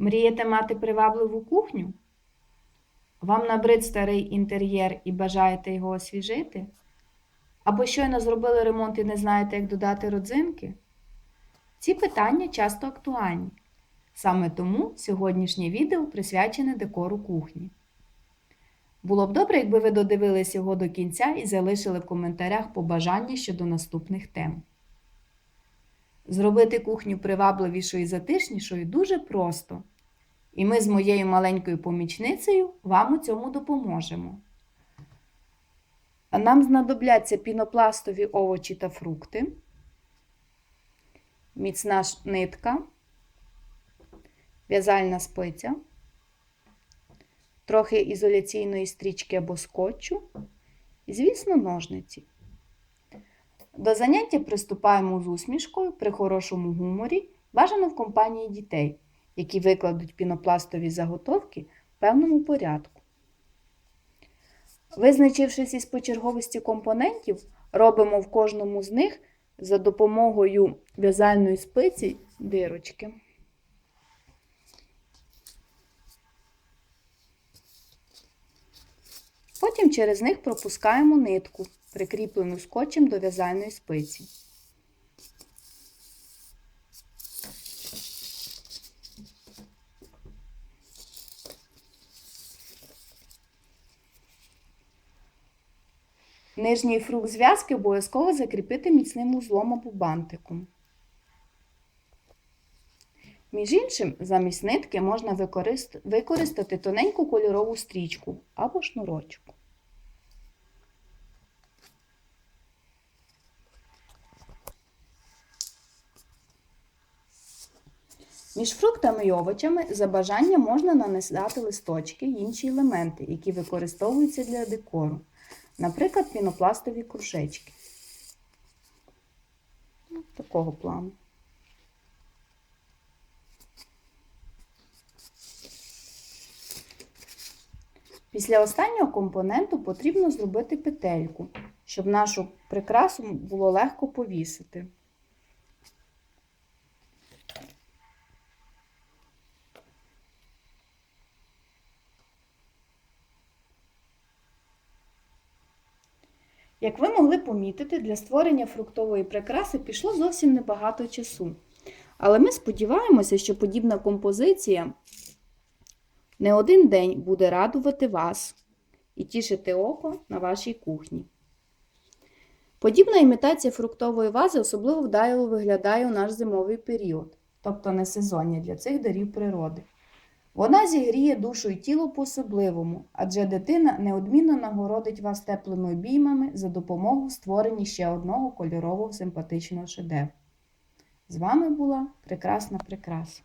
Мрієте мати привабливу кухню? Вам набрид старий інтер'єр і бажаєте його освіжити? Або щойно зробили ремонт і не знаєте, як додати родзинки? Ці питання часто актуальні. Саме тому сьогоднішнє відео присвячене декору кухні. Було б добре, якби ви додивились його до кінця і залишили в коментарях побажання щодо наступних тем. Зробити кухню привабливішою і затишнішою дуже просто. І ми з моєю маленькою помічницею вам у цьому допоможемо. Нам знадобляться пінопластові овочі та фрукти, міцна нитка, в'язальна спиця, трохи ізоляційної стрічки або скотчу і, звісно, ножниці. До заняття приступаємо з усмішкою при хорошому гуморі, бажано в компанії дітей, які викладуть пінопластові заготовки в певному порядку. Визначившись із почерговості компонентів, робимо в кожному з них за допомогою в'язальної спиці дирочки. Потім через них пропускаємо нитку, прикріплену скотчем до в'язальної спиці. Нижній фрукт зв'язки обов'язково закріпити міцним узлом або бантиком. Між іншим, замість нитки можна використати тоненьку кольорову стрічку або шнурочок. Між фруктами і овочами за бажанням можна нанесати листочки й інші елементи, які використовуються для декору. Наприклад, пінопластові кружечки. Такого плану. Після останнього компоненту потрібно зробити петельку, щоб нашу прикрасу було легко повісити. Як ви могли помітити, для створення фруктової прикраси пішло зовсім небагато часу. Але ми сподіваємося, що подібна композиція не один день буде радувати вас і тішити око на вашій кухні. Подібна імітація фруктової вази особливо вдало виглядає у наш зимовий період, тобто не сезоння для цих дарів природи. Вона зігріє душу і тіло по-особливому, адже дитина неодмінно нагородить вас теплими обіймами за допомогою в створенні ще одного кольорового симпатичного шедевру. З вами була прекрасна прикраса.